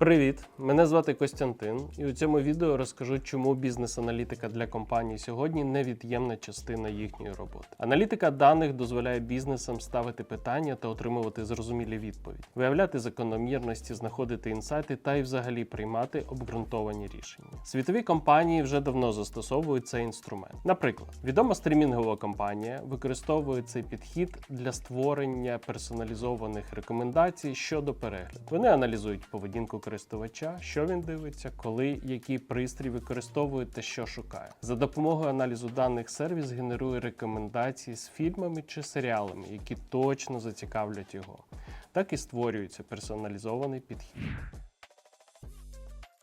Привіт! Мене звати Костянтин, і у цьому відео розкажу, чому бізнес-аналітика для компаній сьогодні невід'ємна частина їхньої роботи. Аналітика даних дозволяє бізнесам ставити питання та отримувати зрозумілі відповіді, виявляти закономірності, знаходити інсайти та й взагалі приймати обґрунтовані рішення. Світові компанії вже давно застосовують цей інструмент. Наприклад, відома стрімінгова компанія використовує цей підхід для створення персоналізованих рекомендацій щодо перегляду. Вони аналізують поведінку користувача, що він дивиться, коли який пристрій використовує та що шукає. За допомогою аналізу даних сервіс генерує рекомендації з фільмами чи серіалами, які точно зацікавлять його. Так і створюється персоналізований підхід.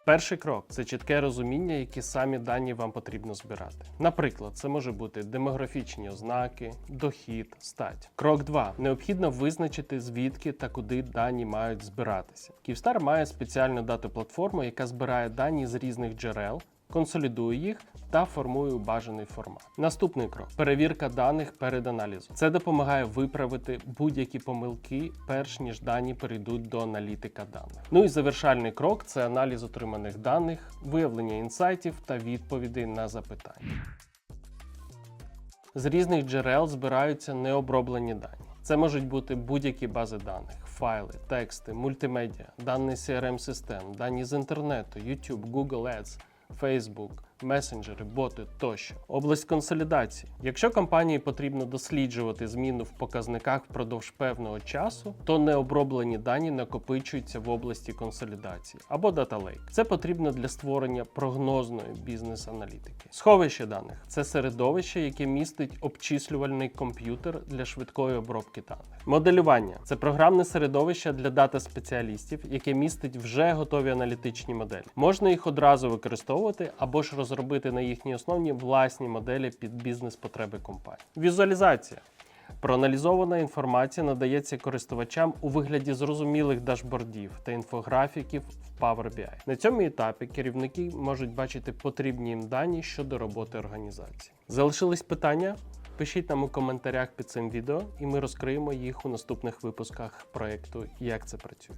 Перший крок це чітке розуміння, які самі дані вам потрібно збирати. Наприклад, це може бути демографічні ознаки, дохід, стать. Крок 2. Необхідно визначити, звідки та куди дані мають збиратися. Київстар має спеціальну дату платформу, яка збирає дані з різних джерел. Консолідує їх та формує у бажаний формат. Наступний крок перевірка даних перед аналізом. Це допомагає виправити будь-які помилки, перш ніж дані перейдуть до аналітика даних. Ну і завершальний крок це аналіз отриманих даних, виявлення інсайтів та відповідей на запитання. З різних джерел збираються необроблені дані. Це можуть бути будь-які бази даних, файли, тексти, мультимедіа, дані CRM-систем, дані з інтернету, YouTube, Google Ads, Facebook, месенджери, боти тощо. Область консолідації. Якщо компанії потрібно досліджувати зміну в показниках впродовж певного часу, то необроблені дані накопичуються в області консолідації або Data Lake. Це потрібно для створення прогнозної бізнес-аналітики. Сховище даних це середовище, яке містить обчислювальний комп'ютер для швидкої обробки даних. Моделювання це програмне середовище для дата-спеціалістів, яке містить вже готові аналітичні моделі. Можна їх одразу використовувати або ж розробити на їхній основі власні моделі під бізнес-потреби компанії. Візуалізація. Проаналізована інформація надається користувачам у вигляді зрозумілих дашбордів та інфографіків в Power BI. На цьому етапі керівники можуть бачити потрібні їм дані щодо роботи організації. Залишились питання? Пишіть нам у коментарях під цим відео, і ми розкриємо їх у наступних випусках проєкту Як це працює.